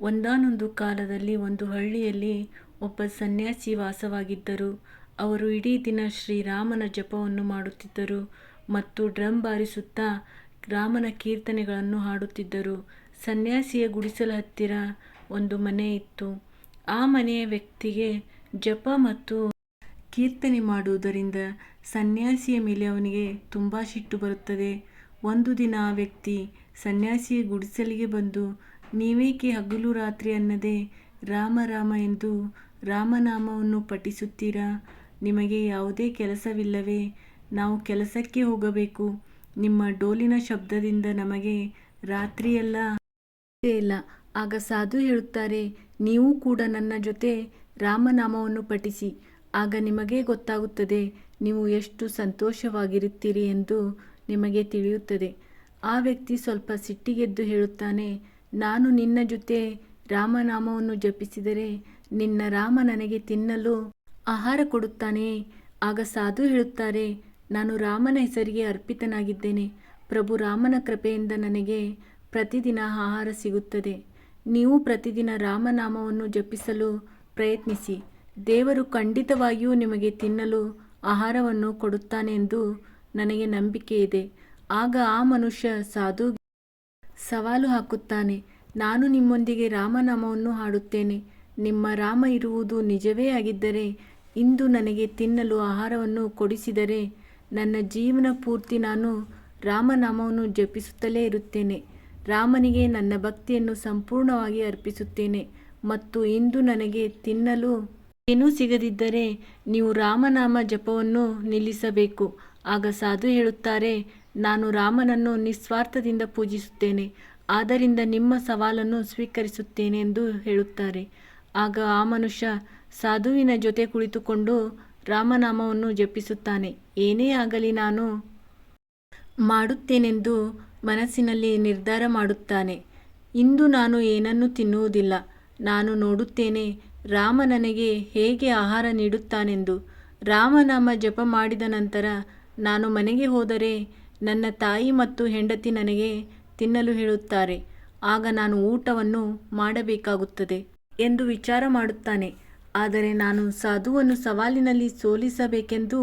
ಒಂದಾನೊಂದು ಕಾಲದಲ್ಲಿ ಒಂದು ಹಳ್ಳಿಯಲ್ಲಿ ಒಬ್ಬ ಸನ್ಯಾಸಿ ವಾಸವಾಗಿದ್ದರು. ಅವರು ಇಡೀ ದಿನ ಶ್ರೀರಾಮನ ಜಪವನ್ನು ಮಾಡುತ್ತಿದ್ದರು ಮತ್ತು ಡ್ರಮ್ ಬಾರಿಸುತ್ತಾ ರಾಮನ ಕೀರ್ತನೆಗಳನ್ನು ಹಾಡುತ್ತಿದ್ದರು. ಸನ್ಯಾಸಿಯ ಗುಡಿಸಲ ಹತ್ತಿರ ಒಂದು ಮನೆ ಇತ್ತು. ಆ ಮನೆಯ ವ್ಯಕ್ತಿಗೆ ಜಪ ಮತ್ತು ಕೀರ್ತನೆ ಮಾಡುವುದರಿಂದ ಸನ್ಯಾಸಿಯ ಮೇಲೆ ಅವನಿಗೆ ತುಂಬಾ ಸಿಟ್ಟು ಬರುತ್ತದೆ. ಒಂದು ದಿನ ಆ ವ್ಯಕ್ತಿ ಸನ್ಯಾಸಿಯ ಗುಡಿಸಲಿಗೆ ಬಂದು, ನೀವೇಕೆ ಹಗಲು ರಾತ್ರಿ ಅನ್ನದೆ ರಾಮ ರಾಮ ಎಂದು ರಾಮನಾಮವನ್ನು ಪಠಿಸುತ್ತೀರಾ? ನಿಮಗೆ ಯಾವುದೇ ಕೆಲಸವಿಲ್ಲವೇ? ನಾವು ಕೆಲಸಕ್ಕೆ ಹೋಗಬೇಕು. ನಿಮ್ಮ ಡೋಲಿನ ಶಬ್ದದಿಂದ ನಮಗೆ ರಾತ್ರಿಯೆಲ್ಲ ಇಲ್ಲ. ಆಗ ಸಾಧು ಹೇಳುತ್ತಾರೆ, ನೀವು ಕೂಡ ನನ್ನ ಜೊತೆ ರಾಮನಾಮವನ್ನು ಪಠಿಸಿ. ಆಗ ನಿಮಗೇ ಗೊತ್ತಾಗುತ್ತದೆ ನೀವು ಎಷ್ಟು ಸಂತೋಷವಾಗಿರುತ್ತೀರಿ ಎಂದು ನಿಮಗೆ ತಿಳಿಯುತ್ತದೆ. ಆ ವ್ಯಕ್ತಿ ಸ್ವಲ್ಪ ಸಿಟ್ಟಿಗೆದ್ದು ಹೇಳುತ್ತಾನೆ, ನಾನು ನಿನ್ನ ಜೊತೆ ರಾಮನಾಮವನ್ನು ಜಪಿಸಿದರೆ ನಿನ್ನ ರಾಮ ನನಗೆ ತಿನ್ನಲು ಆಹಾರ ಕೊಡುತ್ತಾನೆ ಆಗ ಸಾಧು ಹೇಳುತ್ತಾರೆ, ನಾನು ರಾಮನ ಹೆಸರಿಗೆ ಅರ್ಪಿತನಾಗಿದ್ದೇನೆ. ಪ್ರಭು ರಾಮನ ಕೃಪೆಯಿಂದ ನನಗೆ ಪ್ರತಿದಿನ ಆಹಾರ ಸಿಗುತ್ತದೆ. ನೀವು ಪ್ರತಿದಿನ ರಾಮನಾಮವನ್ನು ಜಪಿಸಲು ಪ್ರಯತ್ನಿಸಿ. ದೇವರು ಖಂಡಿತವಾಗಿಯೂ ನಿಮಗೆ ತಿನ್ನಲು ಆಹಾರವನ್ನು ಕೊಡುತ್ತಾನೆ ಎಂದು ನನಗೆ ನಂಬಿಕೆ ಇದೆ ಆಗ ಆ ಮನುಷ್ಯ ಸಾಧುಗೆ ಸವಾಲು ಹಾಕುತ್ತಾನೆ, ನಾನು ನಿಮ್ಮೊಂದಿಗೆ ರಾಮನಾಮವನ್ನು ಹಾಡುತ್ತೇನೆ. ನಿಮ್ಮ ರಾಮ ಇರುವುದು ನಿಜವೇ ಆಗಿದ್ದರೆ ಇಂದು ನನಗೆ ತಿನ್ನಲು ಆಹಾರವನ್ನು ಕೊಡಿಸಿದರೆ ನನ್ನ ಜೀವನ ಪೂರ್ತಿ ನಾನು ರಾಮನಾಮವನ್ನು ಜಪಿಸುತ್ತಲೇ ಇರುತ್ತೇನೆ. ರಾಮನಿಗೆ ನನ್ನ ಭಕ್ತಿಯನ್ನು ಸಂಪೂರ್ಣವಾಗಿ ಅರ್ಪಿಸುತ್ತೇನೆ ಮತ್ತು ಇಂದು ನನಗೆ ತಿನ್ನಲು ಏನೂ ಸಿಗದಿದ್ದರೆ ನೀವು ರಾಮನಾಮ ಜಪವನ್ನು ನಿಲ್ಲಿಸಬೇಕು. ಆಗ ಸಾಧು ಹೇಳುತ್ತಾರೆ, ನಾನು ರಾಮನನ್ನು ನಿಸ್ವಾರ್ಥದಿಂದ ಪೂಜಿಸುತ್ತೇನೆ. ಆದ್ದರಿಂದ ನಿಮ್ಮ ಸವಾಲನ್ನು ಸ್ವೀಕರಿಸುತ್ತೇನೆ ಎಂದು ಹೇಳುತ್ತಾರೆ. ಆಗ ಆ ಮನುಷ್ಯ ಸಾಧುವಿನ ಜೊತೆ ಕುಳಿತುಕೊಂಡು ರಾಮನಾಮವನ್ನು ಜಪಿಸುತ್ತಾನೆ. ಏನೇ ಆಗಲಿ ನಾನು ಮಾಡುತ್ತೇನೆಂದು ಮನಸ್ಸಿನಲ್ಲಿ ನಿರ್ಧಾರ ಮಾಡುತ್ತಾನೆ. ಇಂದು ನಾನು ಏನನ್ನೂ ತಿನ್ನುವುದಿಲ್ಲ. ನಾನು ನೋಡುತ್ತೇನೆ, ರಾಮ ನನಗೆ ಹೇಗೆ ಆಹಾರ ನೀಡುತ್ತಾನೆಂದು. ರಾಮನಾಮ ಜಪ ಮಾಡಿದ ನಂತರ ನಾನು ಮನೆಗೆ ಹೋದರೆ ನನ್ನ ತಾಯಿ ಮತ್ತು ಹೆಂಡತಿ ನನಗೆ ತಿನ್ನಲು ಹೇಳುತ್ತಾರೆ. ಆಗ ನಾನು ಊಟವನ್ನು ಮಾಡಬೇಕಾಗುತ್ತದೆ ಎಂದು ವಿಚಾರ ಮಾಡುತ್ತಾನೆ. ಆದರೆ ನಾನು ಸಾಧುವನ್ನು ಸವಾಲಿನಲ್ಲಿ ಸೋಲಿಸಬೇಕೆಂದು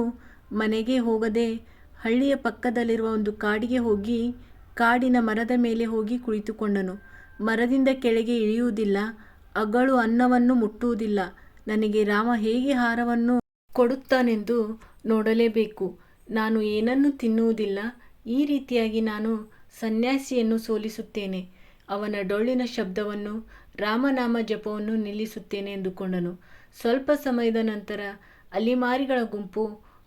ಮನೆಗೆ ಹೋಗದೆ ಹಳ್ಳಿಯ ಪಕ್ಕದಲ್ಲಿರುವ ಒಂದು ಕಾಡಿಗೆ ಹೋಗಿ ಕಾಡಿನ ಮರದ ಮೇಲೆ ಹೋಗಿ ಕುಳಿತುಕೊಂಡನು. ಮರದಿಂದ ಕೆಳಗೆ ಇಳಿಯುವುದಿಲ್ಲ, ಅಗಳು ಅನ್ನವನ್ನು ಮುಟ್ಟುವುದಿಲ್ಲ. ನನಗೆ ರಾಮ ಹೇಗೆ ಹಾರವನ್ನು ಕೊಡುತ್ತಾನೆಂದು ನೋಡಲೇಬೇಕು. ನಾನು ಏನನ್ನು ತಿನ್ನುವುದಿಲ್ಲ. ಈ ರೀತಿಯಾಗಿ ನಾನು ಸನ್ಯಾಸಿಯನ್ನು ಸೋಲಿಸುತ್ತೇನೆ. ಅವನ ಡೊಳ್ಳಿನ ಶಬ್ದವನ್ನು, ರಾಮನಾಮ ಜಪವನ್ನು ನಿಲ್ಲಿಸುತ್ತೇನೆ ಎಂದುಕೊಂಡನು. ಸ್ವಲ್ಪ ಸಮಯದ ನಂತರ ಅಲಿಮಾರಿಗಳ ಗುಂಪು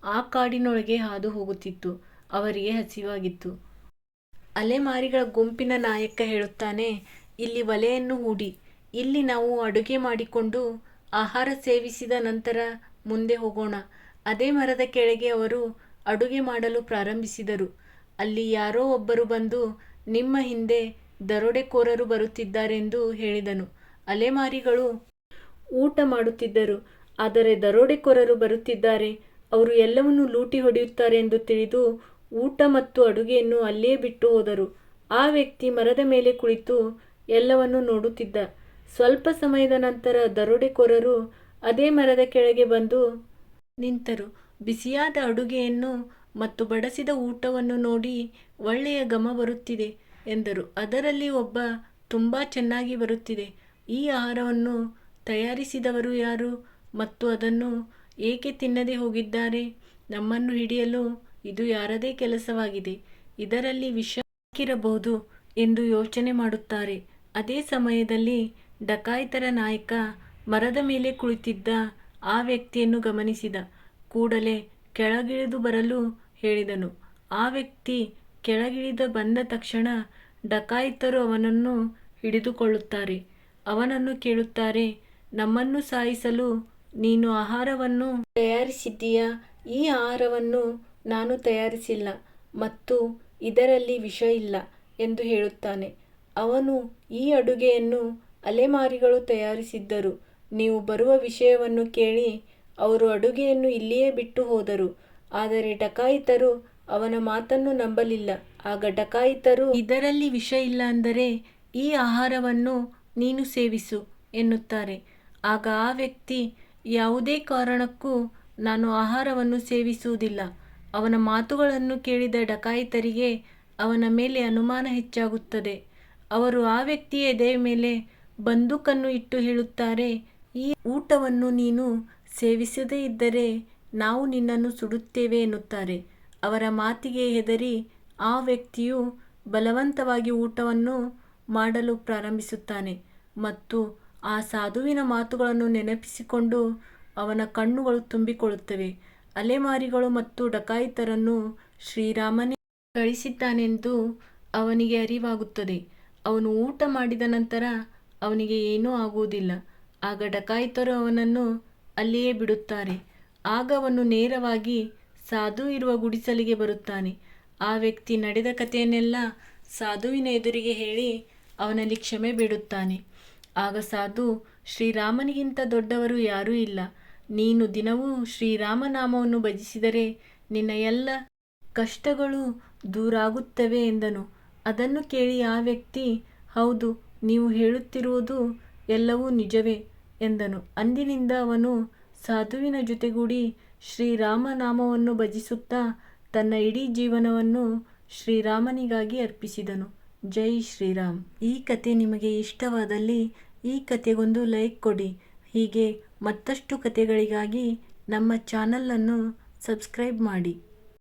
ಆ ಕಾಡಿನೊಳಗೆ ಹಾದು ಹೋಗುತ್ತಿತ್ತು. ಅವರಿಗೆ ಹಸಿವಾಗಿತ್ತು. ಅಲೆಮಾರಿಗಳ ಗುಂಪಿನ ನಾಯಕ ಹೇಳುತ್ತಾನೆ, ಇಲ್ಲಿ ಒಲೆಯನ್ನು ಹೂಡಿ. ಇಲ್ಲಿ ನಾವು ಅಡುಗೆ ಮಾಡಿಕೊಂಡು ಆಹಾರ ಸೇವಿಸಿದ ನಂತರ ಮುಂದೆ ಹೋಗೋಣ. ಅದೇ ಮರದ ಕೆಳಗೆ ಅವರು ಅಡುಗೆ ಮಾಡಲು ಪ್ರಾರಂಭಿಸಿದರು. ಅಲ್ಲಿ ಯಾರೋ ಒಬ್ಬರು ಬಂದು, ನಿಮ್ಮ ಹಿಂದೆ ದರೋಡೆಕೋರರು ಬರುತ್ತಿದ್ದಾರೆಂದು ಹೇಳಿದನು. ಅಲೆಮಾರಿಗಳು ಊಟ ಮಾಡುತ್ತಿದ್ದರು. ಆದರೆ ದರೋಡೆಕೋರರು ಬರುತ್ತಿದ್ದಾರೆ, ಅವರು ಎಲ್ಲವನ್ನೂ ಲೂಟಿ ಹೊಡೆಯುತ್ತಾರೆ ಎಂದು ತಿಳಿದು ಊಟ ಮತ್ತು ಅಡುಗೆಯನ್ನು ಅಲ್ಲೇ ಬಿಟ್ಟು ಹೋದರು. ಆ ವ್ಯಕ್ತಿ ಮರದ ಮೇಲೆ ಕುಳಿತು ಎಲ್ಲವನ್ನೂ ನೋಡುತ್ತಿದ್ದ. ಸ್ವಲ್ಪ ಸಮಯದ ನಂತರ ದರೋಡೆಕೋರರು ಅದೇ ಮರದ ಕೆಳಗೆ ಬಂದು ನಿಂತರು. ಬಿಸಿಯಾದ ಅಡುಗೆಯನ್ನು ಮತ್ತು ಬಡಿಸಿದ ಊಟವನ್ನು ನೋಡಿ ಒಳ್ಳೆಯ ಗಮ ಬರುತ್ತಿದೆ ಎಂದರು. ಅದರಲ್ಲಿ ಒಬ್ಬ ತುಂಬ ಚೆನ್ನಾಗಿ ಬರುತ್ತಿದೆ. ಈ ಆಹಾರವನ್ನು ತಯಾರಿಸಿದವರು ಯಾರು ಮತ್ತು ಅದನ್ನು ಏಕೆ ತಿನ್ನದೆ ಹೋಗಿದ್ದಾರೆ? ನಮ್ಮನ್ನು ಹಿಡಿಯಲು ಇದು ಯಾರದೇ ಕೆಲಸವಾಗಿದೆ. ಇದರಲ್ಲಿ ವಿಷ ಹಾಕಿರಬಹುದು ಎಂದು ಯೋಚನೆ ಮಾಡುತ್ತಾರೆ. ಅದೇ ಸಮಯದಲ್ಲಿ ಡಕಾಯಿತರ ನಾಯಕ ಮರದ ಮೇಲೆ ಕುಳಿತಿದ್ದ ಆ ವ್ಯಕ್ತಿಯನ್ನು ಗಮನಿಸಿದ ಕೂಡಲೇ ಕೆಳಗಿಳಿದು ಬರಲು ಹೇಳಿದನು. ಆ ವ್ಯಕ್ತಿ ಕೆಳಗಿಳಿದ ಬಂದ ತಕ್ಷಣ ಡಕಾಯಿತರು ಅವನನ್ನು ಹಿಡಿದುಕೊಳ್ಳುತ್ತಾರೆ. ಅವನನ್ನು ಕೇಳುತ್ತಾರೆ, ನಮ್ಮನ್ನು ಸಾಯಿಸಲು ನೀನು ಆಹಾರವನ್ನು ತಯಾರಿಸಿದ್ದೀಯಾ? ಈ ಆಹಾರವನ್ನು ನಾನು ತಯಾರಿಸಿಲ್ಲ ಮತ್ತು ಇದರಲ್ಲಿ ವಿಷ ಇಲ್ಲ ಎಂದು ಹೇಳುತ್ತಾನೆ. ಅವನು, ಈ ಅಡುಗೆಯನ್ನು ಅಲೆಮಾರಿಗಳು ತಯಾರಿಸಿದ್ದರು. ನೀವು ಬರುವ ವಿಷಯವನ್ನು ಕೇಳಿ ಅವರು ಅಡುಗೆಯನ್ನು ಇಲ್ಲಿಯೇ ಬಿಟ್ಟು ಹೋದರು. ಆದರೆ ಡಕಾಯಿತರು ಅವನ ಮಾತನ್ನು ನಂಬಲಿಲ್ಲ. ಆಗ ಡಕಾಯಿತರು, ಇದರಲ್ಲಿ ವಿಷ ಇಲ್ಲ ಅಂದರೆ ಈ ಆಹಾರವನ್ನು ನೀನು ಸೇವಿಸು ಎನ್ನುತ್ತಾರೆ. ಆಗ ಆ ವ್ಯಕ್ತಿ ಯಾವುದೇ ಕಾರಣಕ್ಕೂ ನಾನು ಆಹಾರವನ್ನು ಸೇವಿಸುವುದಿಲ್ಲ. ಅವನ ಮಾತುಗಳನ್ನು ಕೇಳಿದ ಡಕಾಯಿತರಿಗೆ ಅವನ ಮೇಲೆ ಅನುಮಾನ ಹೆಚ್ಚಾಗುತ್ತದೆ. ಅವರು ಆ ವ್ಯಕ್ತಿಯ ಎದೆಯ ಮೇಲೆ ಬಂದೂಕನ್ನು ಇಟ್ಟು ಹೇಳುತ್ತಾರೆ ಈ ಊಟವನ್ನು ನೀನು ಸೇವಿಸದೇ ಇದ್ದರೆ ನಾವು ನಿನ್ನನ್ನು ಸುಡುತ್ತೇವೆ ಎನ್ನುತ್ತಾರೆ. ಅವರ ಮಾತಿಗೆ ಹೆದರಿ ಆ ವ್ಯಕ್ತಿಯು ಬಲವಂತವಾಗಿ ಊಟವನ್ನು ಮಾಡಲು ಪ್ರಾರಂಭಿಸುತ್ತಾನೆ ಮತ್ತು ಆ ಸಾಧುವಿನ ಮಾತುಗಳನ್ನು ನೆನಪಿಸಿಕೊಂಡು ಅವನ ಕಣ್ಣುಗಳು ತುಂಬಿಕೊಳ್ಳುತ್ತವೆ. ಅಲೆಮಾರಿಗಳು ಮತ್ತು ಡಕಾಯಿತರನ್ನು ಶ್ರೀರಾಮನೇ ಕಳಿಸಿದ್ದಾನೆಂದು ಅವನಿಗೆ ಅರಿವಾಗುತ್ತದೆ. ಅವನು ಊಟ ಮಾಡಿದ ನಂತರ ಅವನಿಗೆ ಏನೂ ಆಗುವುದಿಲ್ಲ. ಆಗ ಡಕಾಯಿತರು ಅವನನ್ನು ಅಲ್ಲಿಯೇ ಬಿಡುತ್ತಾರೆ. ಆಗ ಅವನು ನೇರವಾಗಿ ಸಾಧು ಇರುವ ಗುಡಿಸಲಿಗೆ ಬರುತ್ತಾನೆ. ಆ ವ್ಯಕ್ತಿ ನಡೆದ ಕಥೆಯನ್ನೆಲ್ಲ ಸಾಧುವಿನ ಎದುರಿಗೆ ಹೇಳಿ ಅವನಲ್ಲಿ ಕ್ಷಮೆ ಬೇಡುತ್ತಾನೆ. ಆಗ ಸಾಧು, ಶ್ರೀರಾಮನಿಗಿಂತ ದೊಡ್ಡವರು ಯಾರೂ ಇಲ್ಲ. ನೀನು ದಿನವೂ ಶ್ರೀರಾಮನಾಮವನ್ನು ಭಜಿಸಿದರೆ ನಿನ್ನ ಎಲ್ಲ ಕಷ್ಟಗಳು ದೂರಾಗುತ್ತವೆ ಎಂದನು. ಅದನ್ನು ಕೇಳಿ ಆ ವ್ಯಕ್ತಿ, ಹೌದು, ನೀವು ಹೇಳುತ್ತಿರುವುದು ಎಲ್ಲವೂ ನಿಜವೇ ಎಂದನು. ಅಂದಿನಿಂದ ಅವನು ಸಾಧುವಿನ ಜೊತೆಗೂಡಿ ಶ್ರೀರಾಮನಾಮವನ್ನು ಭಜಿಸುತ್ತಾ ತನ್ನ ಇಡೀ ಜೀವನವನ್ನು ಶ್ರೀರಾಮನಿಗಾಗಿ ಅರ್ಪಿಸಿದನು. ಜೈ ಶ್ರೀರಾಮ್. ಈ ಕತೆ ನಿಮಗೆ ಇಷ್ಟವಾದಲ್ಲಿ ಈ ಕತೆಗೊಂದು ಲೈಕ್ ಕೊಡಿ. ಹೀಗೆ ಮತ್ತಷ್ಟು ಕತೆಗಳಿಗಾಗಿ ನಮ್ಮ ಚಾನಲನ್ನು ಸಬ್ಸ್ಕ್ರೈಬ್ ಮಾಡಿ.